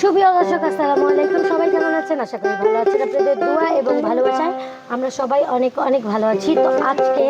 সুপ্রিয় দর্শক, আসসালামু আলাইকুম। সবাই কেমন আছেন? আশা করি ভালো আছেন। আপনাদের দোয়া এবং ভালোবাসায় আমরা সবাই অনেক অনেক ভালো আছি। তো আজকে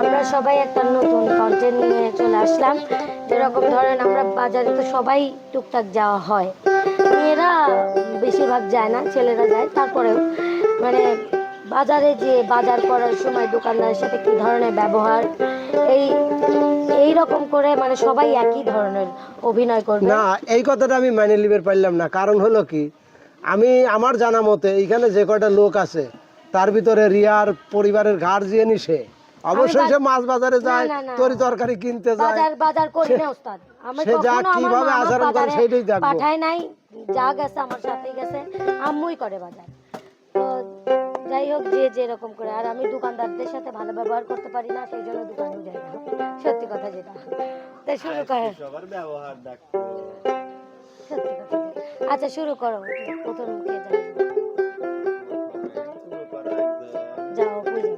আমরা সবাই একটা নতুন কন্টেন্ট নিয়ে চলে আসলাম। যেরকম ধরেন আমরা বাজারে তো সবাই টুকটাক যাওয়া হয়। মেয়েরা বেশিরভাগ যায় না, ছেলেরা যায়। তারপরেও মানে বাজারে যে বাজার করার সময় দোকানদারের সাথে কি ধরনের ব্যবহার? এই এই রকম করে মানে সবাই একই ধরনের অভিনয় করবে। না এই কথাটা আমি মাইনে লিবার পারলাম না। কারণ হলো কি আমি আমার জানা মতে এইখানে যে কয়টা লোক আছে তার ভিতরে রিয়ার পরিবারের গার্জিয়ানই সে অবশ্যই সে মাছ বাজারে যায়। তরি তরকারি কিনতে যায়। বাজার বাজার করি না ওস্তাদ। আমি সে যা কীভাবে আচরণ করে সেইটাই দেখব। পাঠায় নাই যা গেছে আমার সাথেই গেছে আম্মুই করে বাজার। যাই হোক যে যেরকম করে। আর আমি দোকানদারদের সাথে ভালো ব্যবহার করতে পারি না সেই জন্য দোকানেও যাই না। সত্যি কথা যেটা। তাই শুরু করে। সত্যি কথা আচ্ছা শুরু করো। প্রথম কে যাও বুঝি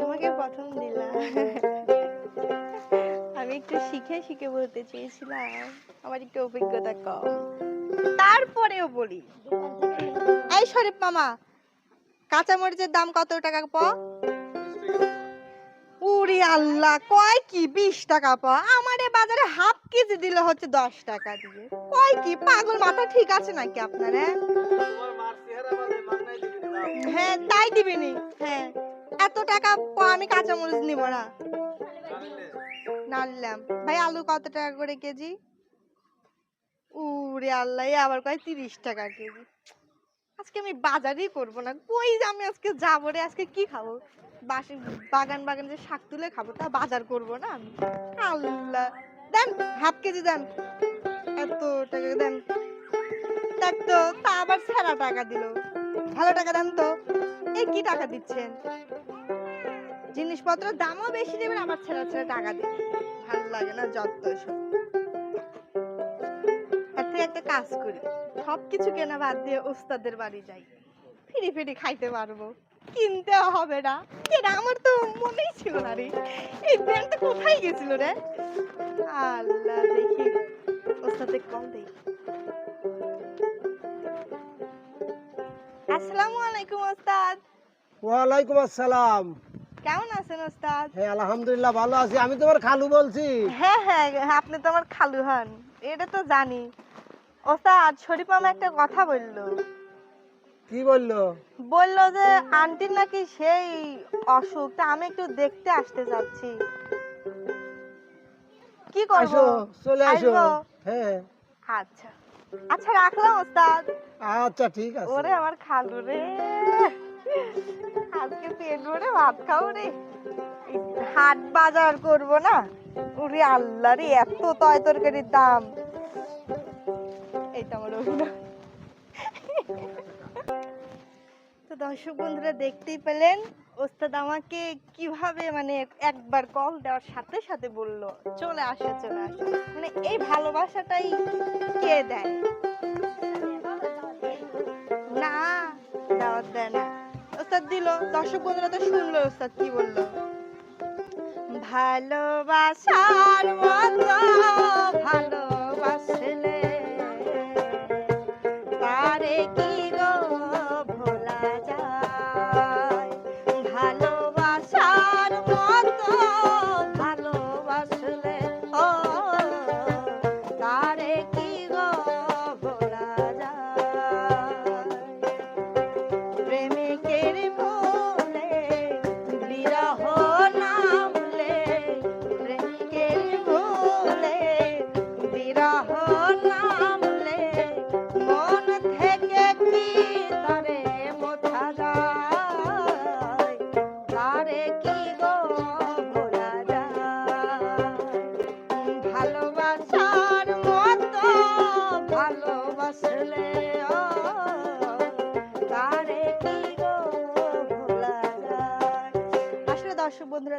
তোমাকে প্রথম দিলাম। আমি একটু শিখে শিখে বলতে চেয়েছিলাম। আমার একটু অভিজ্ঞতা কম। তারপরেও বলি। এই শরীফ মামা কাঁচামরিচের দাম কত টাকা প? উরি আল্লাহ কয় কি বিশ টাকা প? আমারে বাজারে হাফ কেজি দিলে হচ্ছে দশ টাকা দিয়ে। কয় কি? পাগল মাথা ঠিক আছে নাকি আপনার হ্যাঁ? হ্যাঁ তাই দিবিনি হ্যাঁ এত টাকা প- আমি কাঁচামরিচ নিব না। না নিলাম ভাই আলু কত টাকা করে কেজি? উরে আল্লাহ আবার কয় তিরিশ টাকা কেজি। আজকে আমি বাজারই করব না। কই যে আমি আজকে যাব রে? আজকে কি খাব? বাসে বাগান বাগান যে শাক তুলে খাব, তা বাজার করব না আমি? আল্লাহ। দেন, হাফ কেজি দেন। এত টাকা, দেন। দেখ তো, তা আবার সেরা টাকা দিল। ভালো টাকা দেন তো। এই কি টাকা দিচ্ছেন? জিনিসপত্রের দামও বেশি দেবেন, আবার ছেড়ে ছেড়ে টাকা দিবেন ভালো লাগে না যত সব একটা কাজ করি। সব কিছু কেনা বাদ দিয়ে ওস্তাদের বাড়ি যাই। ফিরি ফিরি খাইতে পারব। কিনতে হবে না। কেনা আমার তো মনেই ছিল না রে। এই ব্যাংকটা কোথায় গেছিল রে? আল্লাহ দেখি। ওস্তাদের কম দেই। আসসালামু আলাইকুম ওস্তাদ। ওয়ালাইকুম আসসালাম। কেমন আছেন ওস্তাদ? হ্যাঁ আলহামদুলিল্লাহ ভালো আছি। আমি তোমার খালু বলছি। হ্যাঁ হ্যাঁ আপনি তো আমার খালু হন। এটা তো জানি। ওস্তাদ শরীফ মামা একটা কথা বলল। কি বলল? বলল যে আন্টির নাকি সেই অসুখ তা আমি একটু দেখতে আসতে যাচ্ছি। কি করব? আসো চলে আসো। হ্যাঁ। আচ্ছা। আচ্ছা রাখলাম ওস্তাদ। আচ্ছা ঠিক আছে। ওরে আমার খালু রে। আজকে পেট ভরে ভাত খাও রে। হাট বাজার করব না? ওরে আল্লাহ রে এত তয় তরকারির দাম। এইটা আমার অভিনয়। তো দর্শক বন্ধুরা দেখতেই পেলেন, ওস্তাদ আমাকে কীভাবে মানে একবার কল দেওয়ার সাথে সাথে বলল, চলে আসে চলে আসে। মানে এই ভালোবাসাটাই কে দেয়? না, দাওয়াত দেয় না। ওস্তাদ দিল, দর্শক বন্ধুরা তো শুনলো, ওস্তাদ কি বলল? ভালোবাসার মতো ভালোবাসলে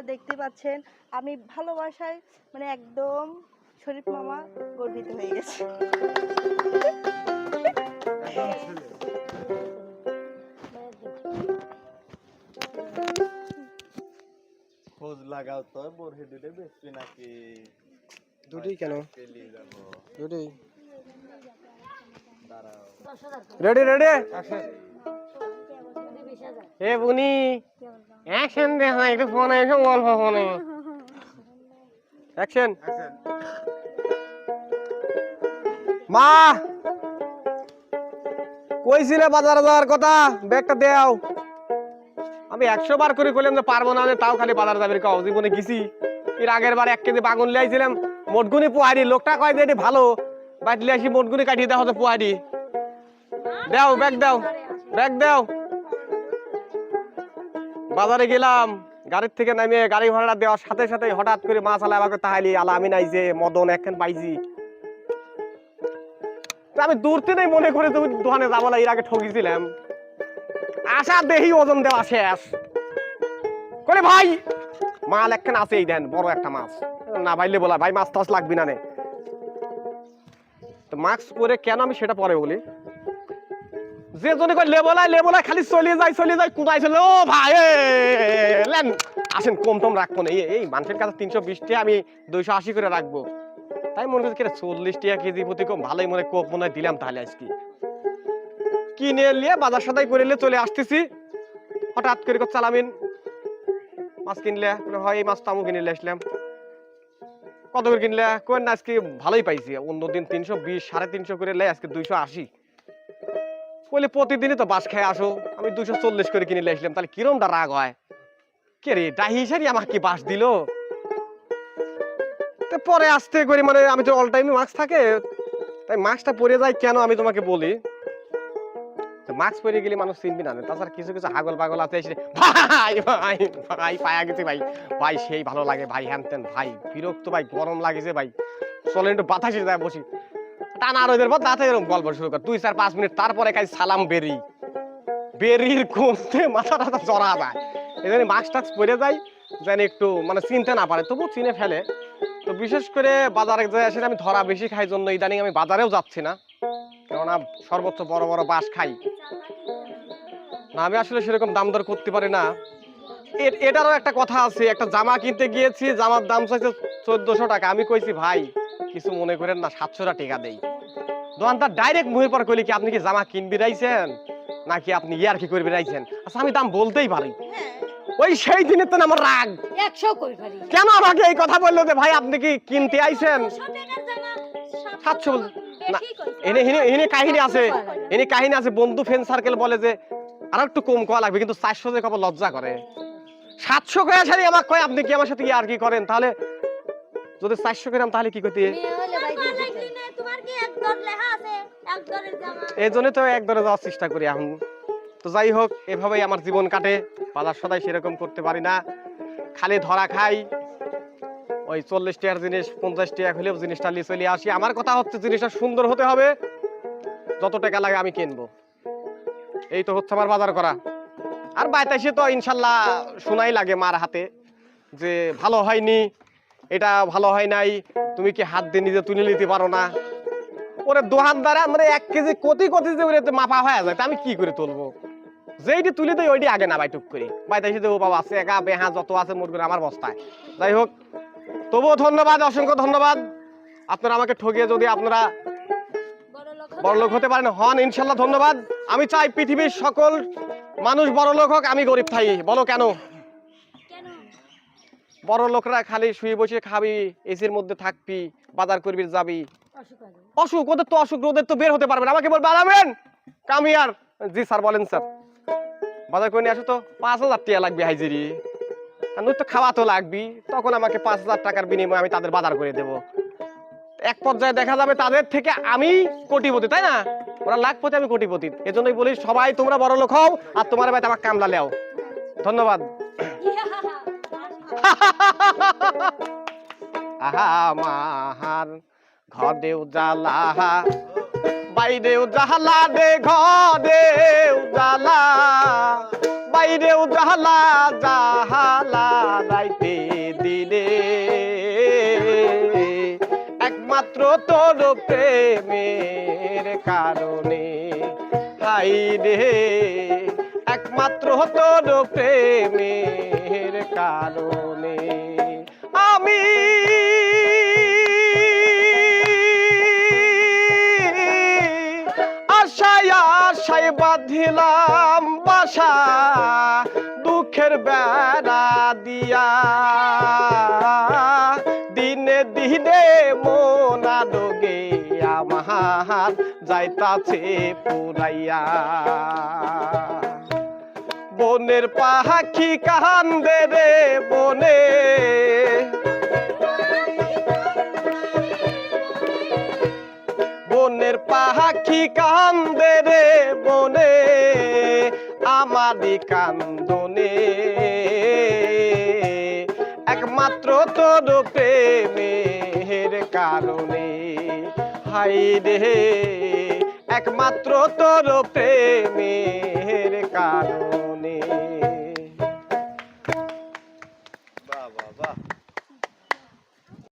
বন্ধুরা দেখতে পাচ্ছেন আমি ভালোবাসায় মানে একদম শরীফ মামা গর্বিত হয়ে গেছে। খোঁজ লাগাও তো বরহে দুটো বেচবি নাকি? দুটি কেন? দাঁড়াও। Ready ready? বিশ এ বুনি অ্যাকশন দে না একটু ফোনে এসে গল্প ফোনে অ্যাকশন মা! কইছিলে বাজারে যাওয়ার কথা? ব্যাগটা দেও আমি একশো বার করে কইলাম যে পারব না তাও খালি বাজার যাবে কাও জীবনে গেছি। এর আগের বার এক কেজি বাগুন লিয়াইছিলাম মোটগুনি পোহারি লোকটা কয় যে ভালো। বাটলি আসি মোটগুনি কাটিয়ে দেওয়া হতো পোহারি দাও ব্যাগ দাও ব্যাগ দাও। বাজারে গেলাম, গাড়ির থেকে নামে গাড়ি ভাড়া দেওয়ার সাথে সাথে হঠাৎ করে মাছ আলা আমাকে, তাহালি আলা আমি নাই যে মদন একখান পাইছি। আমি দূর থেকে মনে করে তুমি দোকানে যাব না, এর আগে ঠকিছিলাম। আশা দেহি ওজন দেওয়া শেষ। করে ভাই, মাল একখান আছে এই দেন, বড় একটা মাছ। না ভাইলে বলা, ভাই, মাছ টাছ লাগবি না নে। তো মাস্ক পরে কেন আমি সেটা পরে বলি? যে জনে কয় লেবলায় লেবলায় খালি চলে যায় চলে যায় কোথায় ও ভাই লেন, আসেন, কম টম রাখব না। এই- মানুষের কাছে তিনশো বিশ টাকা আমি দুইশো আশি করে রাখব। তাই মনে করছি কিরে চল্লিশ টাকা কেজি প্রতি কম, ভালোই মনে কোপ মনে দিলাম তাহলে আজকে। কিনে নিয়ে বাজার সদাই করে নিয়ে চলে আসতেছি। হঠাৎ করে চালামিন। মাছ কিনলে হয়, এই মাছটা আমি কিনে আসলাম। কত করে কিনলে? কোন আজকে ভালোই পাইছি। অন্যদিন তিনশো বিশ, সাড়ে তিনশো করে লে, আজকে দুইশো আশি। বলে, প্রতিদিনই তো বাস খেয়ে আসো। আমি দুশো চল্লিশ করে কিনে আসলাম। তাহলে কিরমটা রাগ হয়? কে রে, ডাহি সারি আমাকে কি বাস দিল? পরে আসতে করি মানে আমি তো অল টাইম মাস্ক থাকে। তাই মাস্কটা পরে যায় কেন আমি তোমাকে বলি? মাস্ক পরে গেলে মানুষ চিনবি না। তাছাড়া কিছু কিছু হাগল পাগল আছে এসে, ভাই ভাই ভাই, পায়া গেছে ভাই। ভাই, সেই ভালো লাগে ভাই, হ্যান ত্যান, ভাই, বিরক্ত ভাই, গরম লাগেছে ভাই। চলেন একটু বাতাসে যায় বসি। টানা রোদের পর তাতে এরকম গল্প শুরু কর। দুই চার পাঁচ মিনিট তারপরে কাজ সালাম বেরি। বেরির কমতে মাথা টাথা জড়া যায়। জন্য মাস্ক টাক্স পরে যায় যেন একটু মানে চিনতে না পারে। তবু চিনে ফেলে। তো বিশেষ করে বাজারে যে আসলে আমি ধরা বেশি খাই জন্য, ইদানিং আমি বাজারেও যাচ্ছি না। কেননা সর্বোচ্চ বড় বড় বাস খাই। না, আমি আসলে সেরকম দাম দর করতে পারি না। এটারও একটা কথা আছে। একটা জামা কিনতে গিয়েছি, জামার দাম চাইছে চোদ্দশো টাকা। আমি কইছি, ভাই, কিছু মনে করেন না সাতশো টাকা দেই। দোকানদার ডাইরেক্ট মুখের পর কইলি কি আপনি কি জামা কিনবি রাইছেন? নাকি আপনি ইয়ার কি করবি রাইছেন? আচ্ছা আমি দাম বলতেই পারি। হ্যাঁ। ওই সেই দিনের তো আমার রাগ। একশো কই পারি। কেন আমাকে এই কথা বলল যে ভাই আপনি কি কিনতে আইছেন? সাতশো না এনে এনে এনে কাহিনী আছে। এনে কাহিনী আছে বন্ধু ফ্রেন্ড সার্কেল বলে যে আর একটু কম কয়া লাগবে কিন্তু চারশো যে কবে লজ্জা করে। সাতশো কয়া ছাড়ি আমাকে কয় আপনি কি আমার সাথে আর কি করেন? তাহলে যদি চারশো করাম তাহলে কি করতে মেয়ে হলে ভাই দিয়ে দিতে। তোমার এই জন্য তো একদরে যাওয়ার চেষ্টা করি এখন। তো যাই হোক, এভাবেই আমার জীবন কাটে। বাজার সদাই সেরকম করতে পারি না। খালি ধরা খাই। ওই চল্লিশ টাকার জিনিস, পঞ্চাশ টাকা হলেও জিনিসটা নিয়ে চলে আসি। আমার কথা হচ্ছে জিনিসটা সুন্দর হতে হবে। যত টাকা লাগে আমি কিনবো। এই তো হচ্ছে আমার বাজার করা। আর বাইতে এসে তো ইনশাল্লাহ শোনাই লাগে মার হাতে যে ভালো হয়নি, এটা ভালো হয় নাই। তুমি কি হাত দিয়ে নিজে তুলে নিতে পারো না? ওরে দ্বারা মানে এক কেজি কতি কতি যে মাপা হয়ে যায় আমি কি করে তুলবো? যেইটি তুলে দেয় ওইটি আগে না ভাই টুক করে। বাইতে এসে দেবো বাবা আছে একা বেহা যত আছে মোট করে আমার বস্তায় যাই হোক তবুও ধন্যবাদ অসংখ্য ধন্যবাদ। আপনারা আমাকে ঠকিয়ে যদি আপনারা বড় লোক হতে পারেন হন ইনশাল্লাহ ধন্যবাদ। আমি চাই পৃথিবীর সকল মানুষ বড় লোক হোক আমি গরিব থাই। বলো কেন? কেন? বড় লোকরা খালি শুয়ে বসে খাবি এসির মধ্যে থাকবি বাজার করবি যাবি। অসুখ। ওদের তো অসুখ রোদের তো বের হতে পারবে না। আমাকে বলবে আলামেন কামিয়ার জি স্যার বলেন স্যার। বাজার করে নিয়ে আসো তো পাঁচ হাজার টাকা লাগবে হাইজিরি। নয়তো খাওয়া তো লাগবি। তখন আমাকে পাঁচ হাজার টাকার বিনিময়ে আমি তাদের বাজার করে দেব। এক পর্যায়ে দেখা যাবে তাদের থেকে আমি কোটিপতি তাই না? ওরা লাখপতি আমি কোটিপতি। এজন্যই বলি সবাই তোমরা বড় লোক হও আর তোমার বাড়িতে আমার কামলা লেও। ধন্যবাদ। আহা মাহার। ঘর দেউ জ্বালা। বাইরেও জাহালা রে ঘরেও জালা বাইরেও জাহালা জাহালা রাইতে দিনে একমাত্র তোর প্রেমের কারণে। হাই রে, একমাত্র তোর প্রেমের কারণে। আমি বাঁধিলাম বাসা, দুঃখের বেড়া দিয়া। দিনে দিনে মোনা ডোগে আমার যাইতাছে পুরাইয়া। বনের পাখি কান্দে রে বনে। বনের পাখি কান্দে রে আমাদি কান্দনে একমাত্র তোর প্রেমের কারণে। হাই রে একমাত্র তোর প্রেমের কারণে।